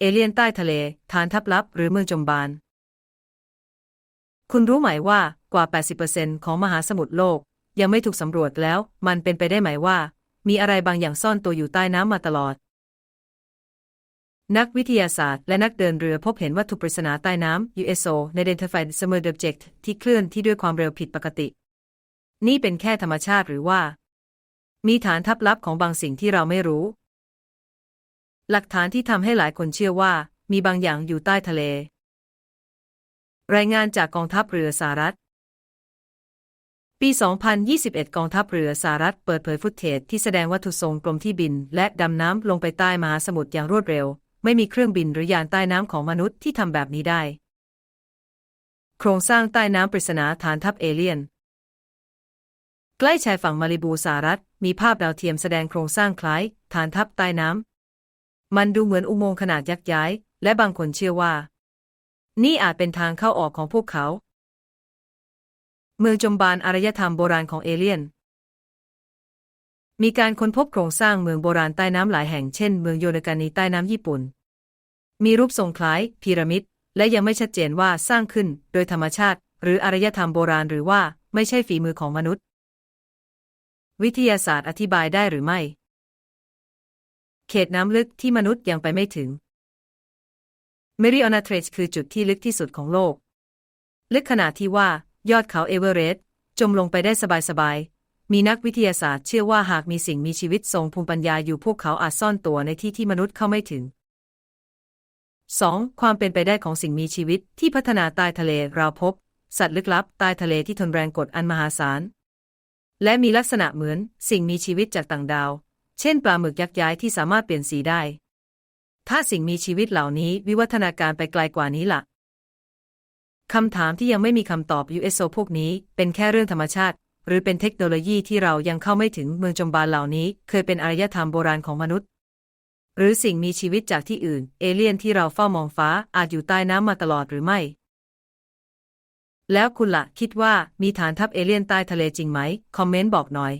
เอเลี่ยนใต้ทะเล ฐานทัพลับ หรือเมืองจมบาน คุณรู้ไหมว่ากว่า 80%ของมหาสมุทรโลก ยังไม่ถูกสำรวจแล้ว มันเป็นไปได้ไหมว่า มีอะไรบางอย่างซ่อนตัวอยู่ใต้น้ำมาตลอด นักวิทยาศาสตร์และนักเดินเรือพบเห็นวัตถุปริศนาใต้น้ำ USO Unidentified Submerged Object ที่เคลื่อนที่ด้วยความเร็วผิดปกติ นี่เป็นแค่ธรรมชาติหรือว่า มีฐานทัพลับของบางสิ่งที่เราไม่รู้ หลักฐานที่ทำให้หลายคนเชื่อว่ามีบางอย่างอยู่ใต้ทะเล รายงานจากกองทัพเรือสหรัฐ ปี 2021 กองทัพเรือสหรัฐเปิดเผยฟุตเทจที่แสดงวัตถุทรงกลมที่บิน และดำน้ำลงไปใต้มหาสมุทรอย่างรวดเร็ว ไม่มีเครื่องบินหรือยานใต้น้ำของมนุษย์ที่ทำแบบนี้ได้ โครงสร้างใต้น้ำปริศนาฐานทัพเอเลียน ใกล้ชายฝั่งมาริบูสหรัฐ มีภาพดาวเทียมแสดงโครงสร้างคล้ายฐานทัพใต้น้ำ มันดูเหมือนอุโมงค์ขนาดยักษ์ย้าย และบางคนเชื่อว่า นี่อาจเป็นทางเข้าออกของพวกเขา เมืองจมบานอารยธรรมโบราณของเอเลียน มีการค้นพบโครงสร้างเมืองโบราณใต้น้ำหลายแห่งเช่น เมืองโยนากานีใต้น้ำญี่ปุ่น มีรูปทรงคล้ายพีระมิด และยังไม่ชัดเจนว่าสร้างขึ้นโดยธรรมชาติ หรืออารยธรรมโบราณหรือว่าไม่ใช่ฝีมือของมนุษย์ วิทยาศาสตร์อธิบายได้หรือไม่ ตน้ำลึกที่มนุษย์ยังไปไม่ถึง เมริออนาเทรชคือจุดที่ลึกที่สุดของโลก ลึกขนาดที่ว่ายอดเขาเอเวอเรสต์จมลงไปได้สบายๆ มีนักวิทยาศาสตร์เชื่อว่าหากมีสิ่งมีชีวิตทรงภูมิปัญญาอยู่พวกเขาอาจซ่อนตัวในที่ที่มนุษย์เข้าไม่ถึง 2. ความเป็นไปได้ของสิ่งมีชีวิตที่พัฒนาใต้ทะเลเราพบ สัตว์ลึกลับใต้ทะเลที่ทนแรงกดอันมหาศาล และมีลักษณะเหมือนสิ่งมีชีวิตจากต่างดาว เช่นปลาหมึกยักษ์ย้ายที่สามารถเปลี่ยนสีได้ ถ้าสิ่งมีชีวิตเหล่านี้วิวัฒนาการไปไกลกว่านี้ล่ะคำถามที่ยังไม่มีคำตอบ USO พวกนี้เป็นแค่เรื่องธรรมชาติ หรือเป็นเทคโนโลยีที่เรายังเข้าไม่ถึงเมืองจมบานเหล่านี้ เคยเป็นอารยธรรมโบราณของมนุษย์ หรือสิ่งมีชีวิตจากที่อื่น เอเลี่ยนที่เราเฝ้ามองฟ้าอาจอยู่ใต้น้ำมาตลอดหรือไม่ แล้วคุณละ่ะคิดว่ามีฐานทัพเอเลี่ยนใต้ทะเลจริงไหม คอมเมนต์บอกหน่อย